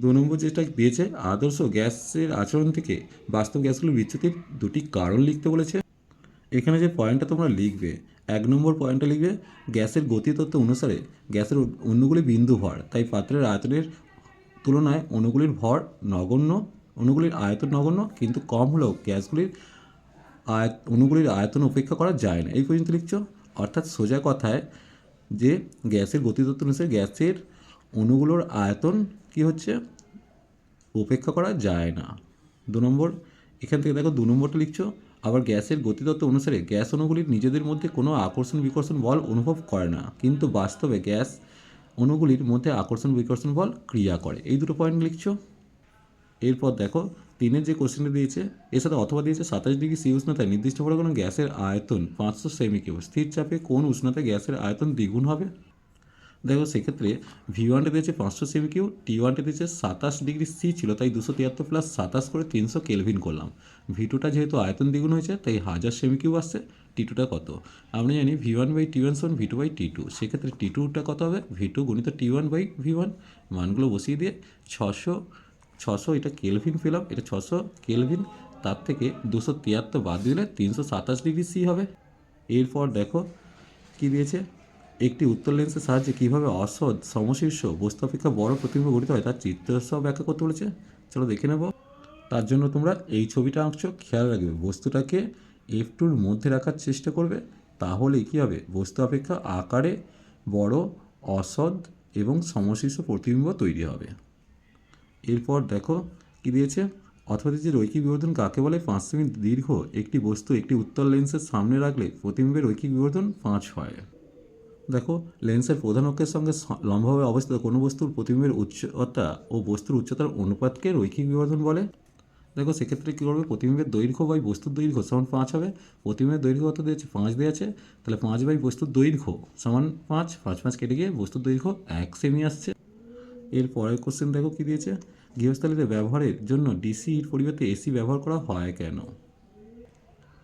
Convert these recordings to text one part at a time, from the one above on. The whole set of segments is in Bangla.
দু নম্বর যেটা দিয়েছে আদর্শ গ্যাসের আচরণ থেকে বাস্তব গ্যাসগুলোর বিচ্যুতির দুটি কারণ লিখতে বলেছে। এখানে যে পয়েন্টটা তোমরা লিখবে, এক নম্বর পয়েন্টটা লিখবে, গ্যাসের গতিতত্ত্ব অনুসারে গ্যাসের অণুগুলি বিন্দু ভর, তাই পাত্রের আয়তনের তুলনায় অণুগুলির ভর নগণ্য, অণুগুলির আয়তন নগণ্য, কিন্তু কম হলেও গ্যাসগুলির আয়ত, অণুগুলির আয়তন উপেক্ষা করা যায় না। এই পর্যন্ত লিখছ? অর্থাৎ সোজা কথায় যে গ্যাসের গতিতত্ত্ব অনুসারে গ্যাসের অণুগুলোর আয়তন কি হচ্ছে? উপেক্ষা করা যায় না। দু নম্বর, এখান থেকে দেখো দু নম্বরটা লিখছো। আবার গ্যাসের গতিতত্ত্ব অনুসারে গ্যাস অণুগুলির নিজেদের মধ্যে কোনো আকর্ষণ বিকর্ষণ বল অনুভব করে না। কিন্তু বাস্তবে গ্যাস অণুগুলির মধ্যে আকর্ষণ বিকর্ষণ বল ক্রিয়া করে। এই দুটো পয়েন্ট লিখছো। এরপর দেখো, তিনের যে কোশ্চেনটা দিয়েছে, এর সাথে অথবা দিয়েছে সাতাশ ডিগ্রি সি উষ্ণতায় নির্দিষ্ট করে কোনো গ্যাসের আয়তন পাঁচশো সেমি কিউব। স্থির চাপে কোন উষ্ণতায় গ্যাসের আয়তন দ্বিগুণ হবে? দেখো সেক্ষেত্রে ভি ওয়ানটা দিয়েছে পাঁচশো সেমি কিউ টি ওয়ানটা দিয়েছে সাতাশ ডিগ্রি সি ছিল, তাই দুশো তিয়াত্তর প্লাস সাতাশ করে তিনশো কেলভিন করলাম। ভি টুটা যেহেতু আয়তন দ্বিগুণ হয়েছে, তাই হাজার সেমি কিউ আসছে টি টুটা কত? আমরা জানি V one by T one সমান V two by T two সেক্ষেত্রে টি টুটা কত হবে? ভি টু গুণিত T one by V one মানগুলো বসিয়ে দিয়ে ছশো ছশো এটা কেলভিন পেলাম এটা ছশো কেলভিন তার থেকে দুশো তিয়াত্তর বাদ দিলে তিনশো সাতাশ ডিগ্রি সি হবে। এরপর দেখো কী দিয়েছে? একটি উত্তর লেন্সের সাহায্যে কীভাবে অসৎ সমশীর্ষ বস্তু অপেক্ষা বড় প্রতিবিম্ব গঠিত হয়, তার চিত্র সহ ব্যাখ্যা করতে বলেছে। চলো দেখে নেব। তার জন্য তোমরা এই ছবিটা আঁকছো, খেয়াল রাখবে, বস্তুটাকে এফ টুর মধ্যে রাখার চেষ্টা করবে তাহলে কী হবে? বস্তু অপেক্ষা আকারে বড়, অসৎ এবং সমশীর্ষ প্রতিবিম্ব তৈরি হবে। এরপর দেখো কি দিয়েছে। অথবা যে রৈখিক বিবর্ধন কাকে বলে? পাঁচ সেমি দীর্ঘ একটি বস্তু একটি উত্তর লেন্সের সামনে রাখলে প্রতিবিম্বের রৈখিক বিবর্ধন পাঁচ হয়। দেখো, লেন্সের প্রধান অক্ষের সঙ্গে লম্বভাবে অবস্থিত কোনো বস্তুর প্রতিবিম্বের উচ্চতা ও বস্তুর উচ্চতার অনুপাতকে রৈখিক বিবর্ধন বলে। দেখো, সেক্ষেত্রে কী করবে? প্রতিবিম্বের দৈর্ঘ্য বাই বস্তুর দৈর্ঘ্য সমান পাঁচ হবে। প্রতিবিম্বের দৈর্ঘ্য কত দিয়েছে? পাঁচ দেওয়া আছে তাহলে পাঁচ বাই বস্তুর দৈর্ঘ্য সমান পাঁচ। পাঁচ পাঁচ কেটে গিয়ে বস্তুর দৈর্ঘ্য এক সেমি আসছে। এর পরের কোশ্চেন দেখো কী দিয়েছে? গৃহস্থালিতে ব্যবহারের জন্য ডিসির পরিবর্তে এসি ব্যবহার করা হয় কেন?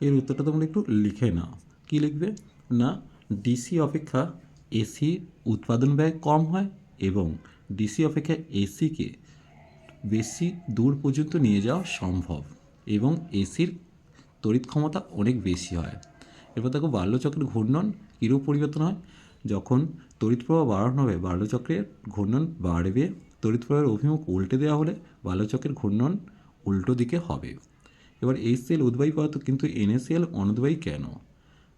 এর উত্তরটা তোমরা একটু লিখে নাও। কী লিখবে? না ডিসি অপেক্ষা এসি উৎপাদন ব্যয় কম হয় এবং ডিসি অপেক্ষা এসিকে বেশি দূর পর্যন্ত নিয়ে যাওয়া সম্ভব এবং এসির তড়িৎ ক্ষমতা অনেক বেশি হয়। এরপর দেখো বাল্যচক্রের ঘূর্ণন কীরূপ পরিবর্তন হয়? যখন তড়িৎ প্রবাহ বাড়ানো হবে, বাল্যচক্রের ঘূর্ণন বাড়বে। তড়িৎ প্রবাহের অভিমুখ উল্টে দেওয়া হলে বাল্যচক্রের ঘূর্ণন উল্টো দিকে হবে। এবার এইচসিএল উদ্বায়ী পদার্থ কিন্তু এনএসিএল অনুদ্বায়ী কেন?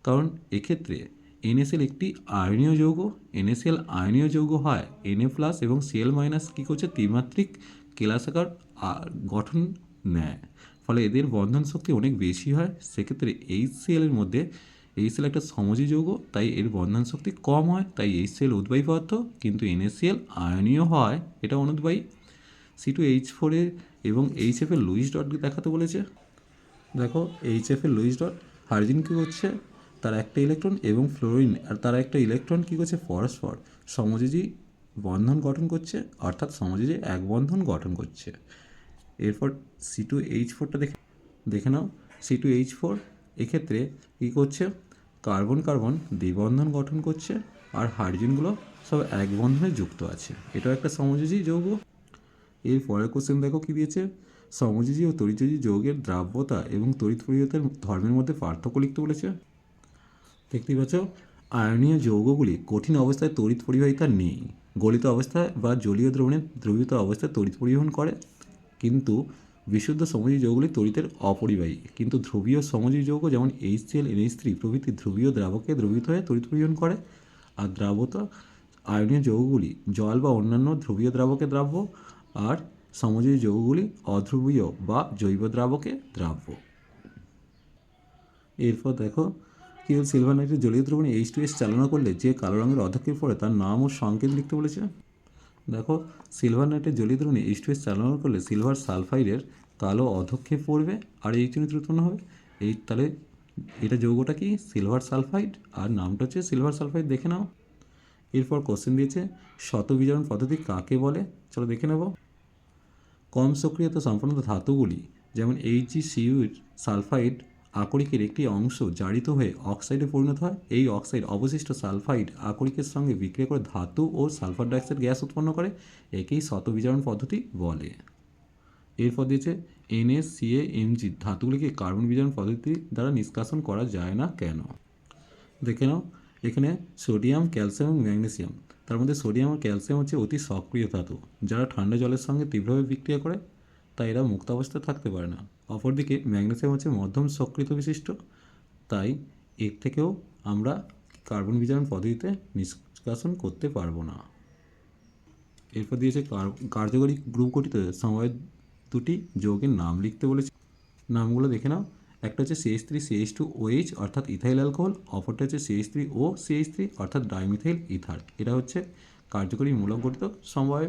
কারণ এক্ষেত্রে এনএসএল একটি আয়নীয় যৌগ। এনএসএল আয়নীয় যৌগ হয় এনএ প্লাস এবং সিএল মাইনাস কী করছে? ত্রিমাত্রিক কেলাসাকার গঠন নেয়। ফলে এদের বন্ধন শক্তি অনেক বেশি হয়। সেক্ষেত্রে এইচসিএল এর মধ্যে এইচসিএল একটা সমজি যৌগ, তাই এর বন্ধন শক্তি কম হয়, তাই এইচসিএল উদ্বায়ী পদার্থ কিন্তু এনএসিএল আয়নীয় হয়, এটা অনুদ্বায়ী সি টু এইচ ফোরে এবং এইচ এফের লুইস ডট দেখাতে বলেছে। দেখো এইচ এফ এর লুইস ডট কী করছে? তার একটা ইলেকট্রন এবং ফ্লোরিন আর তার একটা ইলেকট্রন কী করছে? পরস্পর সমযোজী বন্ধন গঠন করছে, অর্থাৎ সমযোজী এক বন্ধন গঠন করছে। এরপর সি টু এইচ ফোরটা দেখে দেখে নাও। সি টু এইচ ফোর এক্ষেত্রে কী করছে? কার্বন কার্বন দ্বিবন্ধন গঠন করছে, আর হাইড্রোজেনগুলো সব এক বন্ধনে যুক্ত আছে। এটাও একটা সমযোজী যৌগ। এর পরের কোশ্চেন দেখো কী দিয়েছে? সমযোজী ও তড়িৎযোজী যৌগের দ্রাব্যতা এবং তড়িৎ পরিবর্তের ধর্মের মধ্যে পার্থক্য লিখতে বলেছে। দেখতেই পাচ্ছ? আয়নীয় যৌগগুলি কঠিন অবস্থায় তড়িৎ পরিবাহিতা নেই। গলিত অবস্থায় বা জলীয় দ্রবণে দ্রবীভূত অবস্থায় তড়িৎ পরিবহন করে। কিন্তু বিশুদ্ধ সমযোজী যৌগগুলি তড়িতের অপরিবাহী। কিন্তু ধ্রুবীয় সমযোজী যৌগ যেমন এইচ সিএল এনএইচ থ্রি প্রভৃতি ধ্রুবীয় দ্রাবকে দ্রবীভূত হয়ে তড়িৎ পরিবহন করে। আর দ্রাবতা, আয়নীয় যৌগগুলি জল বা অন্যান্য ধ্রুবীয় দ্রাবকে দ্রাব্য। আর সমযোজী যৌগগুলি অধ্রুবীয় বা জৈব দ্রাবকে দ্রাব্য। এরপর দেখো কি হল সিলভার নাইট্রেট জলীয় দ্রবণে এইচ টু এস চালনা করলে যে কালো রঙের অধক্ষেপ পড়ে তার নাম ও সংকেত লিখতে বলেছে। দেখো সিলভার নাইট্রেট জলীয় দ্রবণে এইচ টু এস চালনা করলে সিলভার সালফাইডের কালো অধক্ষেপ পড়বে আর এই জন্য উৎপন্ন হবে? এই তাহলে এটা যৌগটা কি? সিলভার সালফাইড আর নামটা হচ্ছে সিলভার সালফাইড দেখে নাও। এরপর কোশ্চেন দিয়েছে, শত বিজারণ পদ্ধতি কাকে বলে? চলো দেখে নেব। কম সক্রিয়তা সম্পন্ন ধাতুগুলি, যেমন এইচজি সিউর সালফাইড আকরিকের একটি অংশ জারিত হয়ে অক্সাইডে পরিণত হয়। এই অক্সাইড অবশিষ্ট সালফাইড আকরিকের সঙ্গে বিক্রিয়া করে ধাতু ও সালফার ডাইঅক্সাইড গ্যাস উৎপন্ন করে, একেই শতবিজারণ পদ্ধতি বলে। এরপর দিয়েছে এনএসসিএ এমজি ধাতুগুলিকে কার্বন বিজারণ পদ্ধতি দ্বারা নিষ্কাশন করা যায় না কেন? দেখে নাও, এখানে সোডিয়াম, ক্যালসিয়াম এবং ম্যাগনেসিয়াম। তার মধ্যে সোডিয়াম আর ক্যালসিয়াম হচ্ছে অতি সক্রিয় ধাতু, যারা ঠান্ডা জলের সঙ্গে তীব্রভাবে বিক্রিয়া করে, তাই এরা মুক্ত অবস্থায় থাকতে পারে না। অপরদিকে ম্যাগনেসিয়াম হচ্ছে মধ্যম সক্রিয়তা বিশিষ্ট, তাই এর থেকেও আমরা কার্বন বিজারণ পদ্ধতিতে নিষ্কাশন করতে পারব না। এরপর দিয়েছে কার্যকরী গ্রুপ গঠিত সময়ের দুটি যৌগের নাম লিখতে বলেছে। নামগুলো দেখে নাও। একটা হচ্ছে CH three CH two OH অর্থাৎ ইথাইল অ্যালকোহল। অপরটা হচ্ছে CH three O CH three, অর্থাৎ ডাইমিথাইল ইথার। এটা হচ্ছে কার্যকরী মূলক গঠিত সমবায়